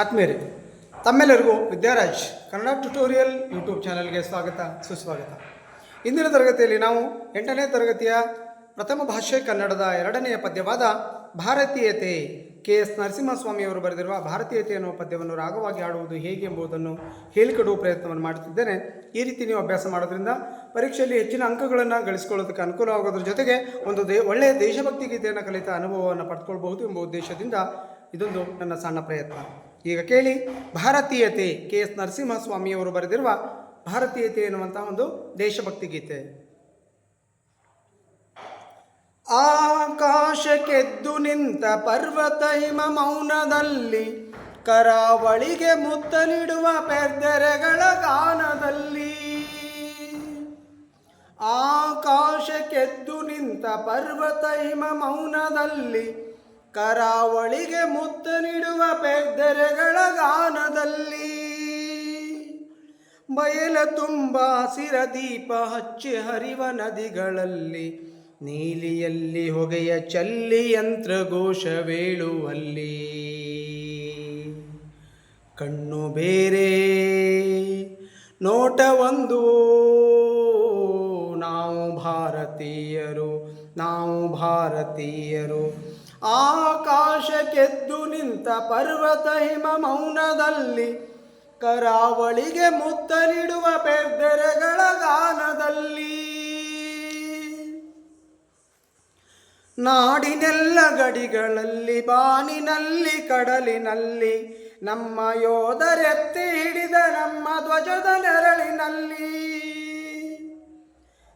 ಆತ್ಮೀಯರೇ, ತಮ್ಮೆಲ್ಲರಿಗೂ ವಿದ್ಯಾರಾಜ್ Kannada tutorial YouTube ಚಾನಲ್ಗೆ ಸ್ವಾಗತ, ಸುಸ್ವಾಗತ. ಇಂದಿನ ತರಗತಿಯಲ್ಲಿ ನಾವು ಎಂಟನೇ ತರಗತಿಯ ಪ್ರಥಮ ಭಾಷೆ ಕನ್ನಡದ ಎರಡನೆಯ ಪದ್ಯವಾದ ಭಾರತೀಯತೆ, ಕೆ ಎಸ್ ನರಸಿಂಹಸ್ವಾಮಿಯವರು ಬರೆದಿರುವ ಭಾರತೀಯತೆ ಎನ್ನುವ ಪದ್ಯವನ್ನು ರಾಗವಾಗಿ ಆಡುವುದು ಹೇಗೆ ಎಂಬುದನ್ನು ಹೇಳಿಕೊಡುವ ಪ್ರಯತ್ನವನ್ನು ಮಾಡುತ್ತಿದ್ದೇನೆ. ಈ ರೀತಿ ನೀವು ಅಭ್ಯಾಸ ಮಾಡೋದ್ರಿಂದ ಪರೀಕ್ಷೆಯಲ್ಲಿ ಹೆಚ್ಚಿನ ಅಂಕಗಳನ್ನು ಗಳಿಸಿಕೊಳ್ಳೋದಕ್ಕೆ ಅನುಕೂಲವಾಗೋದ್ರ ಜೊತೆಗೆ ಒಂದು ದೇ, ಒಳ್ಳೆಯ ದೇಶಭಕ್ತಿ ಗೀತೆಯನ್ನು ಕಲಿತ ಅನುಭವವನ್ನು ಪಡ್ಕೊಳ್ಬಹುದು ಎಂಬ ಉದ್ದೇಶದಿಂದ ಇದೊಂದು ನನ್ನ ಸಣ್ಣ ಪ್ರಯತ್ನ. ಈಗ ಕೇಳಿ, ಭಾರತೀಯತೆ, ಕೆ ಎಸ್ ನರಸಿಂಹಸ್ವಾಮಿಯವರು ಬರೆದಿರುವ ಭಾರತೀಯತೆ ಎನ್ನುವಂತಹ ಒಂದು ದೇಶಭಕ್ತಿ ಗೀತೆ. ಆಕಾಶಕ್ಕೆದ್ದು ನಿಂತ ಪರ್ವತ ಹಿಮ ಮೌನದಲ್ಲಿ, ಕರಾವಳಿಗೆ ಮುತ್ತಲಿಡುವ ಪೆರ್ದೆರೆಗಳ ಗಾನದಲ್ಲಿ. ಆಕಾಶಕ್ಕೆದ್ದು ನಿಂತ ಪರ್ವತ ಹಿಮ ಮೌನದಲ್ಲಿ ಕರಾವಳಿಗೆ ಮುತ್ತ ನೀಡುವ ಪೆದ್ದರೆಗಳ ಗಾನದಲ್ಲಿ. ಬಯಲ ತುಂಬ ಹಸಿರ ದೀಪ ಹಚ್ಚಿ ಹರಿವ ನದಿಗಳಲ್ಲಿ, ನೀಲಿಯಲ್ಲಿ ಹೊಗೆಯ ಚಲ್ಲಿ ಯಂತ್ರಘೋಷವೇಳುವಲ್ಲಿ ಕಣ್ಣು ಬೇರೆ, ನೋಟ ಒಂದು. ನಾವು ಭಾರತೀಯರು ನಾವು ಭಾರತೀಯರು. ಆಕಾಶಕ್ಕೆದ್ದು ನಿಂತ ಪರ್ವತ ಹಿಮ ಮೌನದಲ್ಲಿ ಕರಾವಳಿಗೆ ಮುತ್ತಲಿಡುವ ಬೆಬ್ಬೆರೆಗಳ ಗಾನದಲ್ಲಿ. ನಾಡಿನೆಲ್ಲ ಗಡಿಗಳಲ್ಲಿ, ಬಾನಿನಲ್ಲಿ, ಕಡಲಿನಲ್ಲಿ, ನಮ್ಮ ಯೋಧರೆತ್ತಿ ಹಿಡಿದ ನಮ್ಮ ಧ್ವಜದ ನೆರಳಿನಲ್ಲಿ.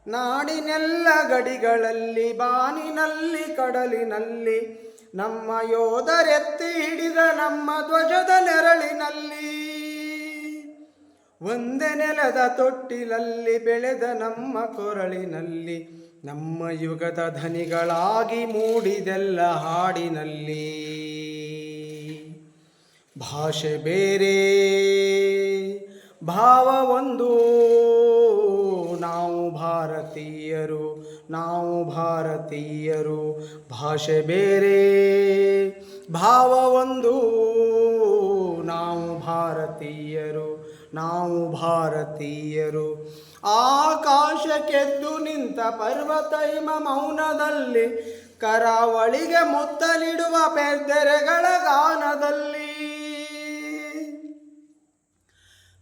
ನಾಡಿನೆಲ್ಲ ಗಡಿಗಳಲ್ಲಿ, ಬಾನಿನಲ್ಲಿ, ಕಡಲಿನಲ್ಲಿ, ನಮ್ಮ ಯೋಧರೆತ್ತಿ ಹಿಡಿದ ನಮ್ಮ ಧ್ವಜದ ನೆರಳಿನಲ್ಲಿ, ಒಂದೇ ನೆಲದ ತೊಟ್ಟಿಲಲ್ಲಿ ಬೆಳೆದ ನಮ್ಮ ಕೊರಳಿನಲ್ಲಿ, ನಮ್ಮ ಯುಗದ ಧನಿಗಳಾಗಿ ಮೂಡಿದೆಲ್ಲ ಹಾಡಿನಲ್ಲಿ. ಭಾಷೆ ಬೇರೆ, ಭಾವ ಒಂದು. ಭಾರತೀಯರು, ನಾವು ಭಾರತೀಯರು. ಭಾಷೆ ಬೇರೆ, ಭಾವ ಒಂದು. ನಾವು ಭಾರತೀಯರು ನಾವು ಭಾರತೀಯರು. ಆಕಾಶಕ್ಕೆದ್ದು ನಿಂತ ಪರ್ವತ ಹಿಮ ಮೌನದಲ್ಲಿ, ಕರಾವಳಿಗೆ ಮುತ್ತಲಿಡುವ ಪೆದ್ದರೆಗಳ ಗಾನದಲ್ಲಿ.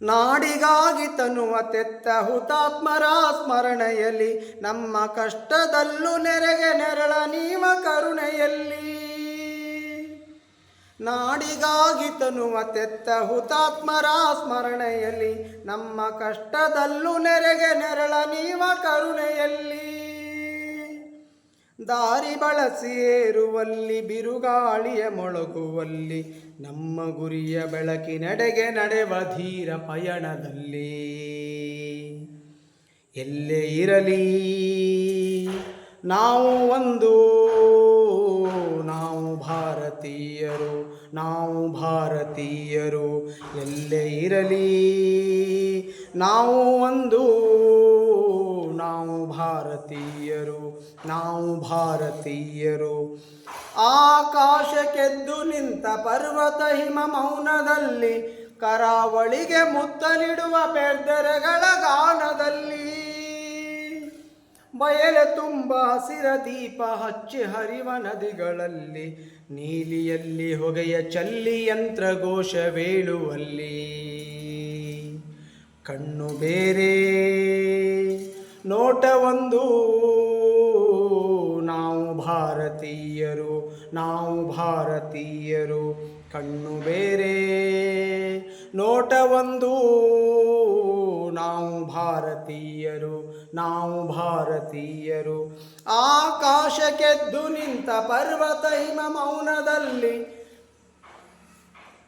ನಾಡಿಗಾಗಿ ತನುವ ತೆತ್ತ ಹುತಾತ್ಮರ ಸ್ಮರಣೆಯಲ್ಲಿ ನಮ್ಮ ಕಷ್ಟದಲ್ಲೂ ನೆರೆಗೆ ನೆರಳ ನೀವ ಕರುಣೆಯಲ್ಲಿ. ನಾಡಿಗಾಗಿ ತನುವ ತೆತ್ತ ಹುತಾತ್ಮರ ಸ್ಮರಣೆಯಲ್ಲಿ ನಮ್ಮ ಕಷ್ಟದಲ್ಲೂ ನೆರೆಗೆ ನೆರಳ ನೀವ ಕರುಣೆಯಲ್ಲಿ. ದಾರಿ ಬಳಸಿ ಏರುವಲ್ಲಿ, ಬಿರುಗಾಳಿಯ ಮೊಳಗುವಲ್ಲಿ, ನಮ್ಮ ಗುರಿಯ ಬೆಳಕಿನಡೆಗೆ ನಡೆವ ಧೀರ ಪಯಣದಲ್ಲಿ. ಎಲ್ಲೇ ಇರಲಿ, ನಾವು ಒಂದು, ನಾವು ಭಾರತೀಯರು ನಾವು ಭಾರತೀಯರು, ಎಲ್ಲೇ ಇರಲಿ, ನಾವು ಒಂದು, ನಾವು ಭಾರತೀಯರು. ನಾವು ಭಾರತೀಯರು. ಆಕಾಶಕ್ಕೆದ್ದು ನಿಂತ ಪರ್ವತ ಹಿಮ ಮೌನದಲ್ಲಿ, ಕರಾವಳಿಗೆ ಮುತ್ತಲಿಡುವ ಬೆದ್ದರೆಗಳ ಗಾನದಲ್ಲಿ. ಬಯಲು ತುಂಬ ಹಸಿರ ದೀಪ ಹಚ್ಚಿ ಹರಿವ ನದಿಗಳಲ್ಲಿ, ನೀಲಿಯಲ್ಲಿ ಹೊಗೆಯ ಚಲ್ಲಿ ಯಂತ್ರಘೋಷವೇಳುವಲ್ಲಿ ಕಣ್ಣು ಬೇರೆ, ನೋಟ ಒಂದು. ನಾವು ಭಾರತೀಯರು ನಾವು ಭಾರತೀಯರು. ಕಣ್ಣು ಬೇರೆ ನೋಟವೊಂದು ನಾವು ಭಾರತೀಯರು ನಾವು ಭಾರತೀಯರು. ಆಕಾಶಕ್ಕೆದ್ದು ನಿಂತ ಪರ್ವತ ಹಿಮ ಮೌನದಲ್ಲಿ.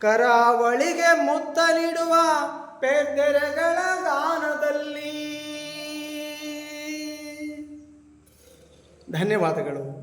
ಕರಾವಳಿಗೆ ಮುತ್ತಲಿಡುವ ಪೆದ್ದೆರೆಗಳ ಗಾನದಲ್ಲಿ. ಧನ್ಯವಾದಗಳು.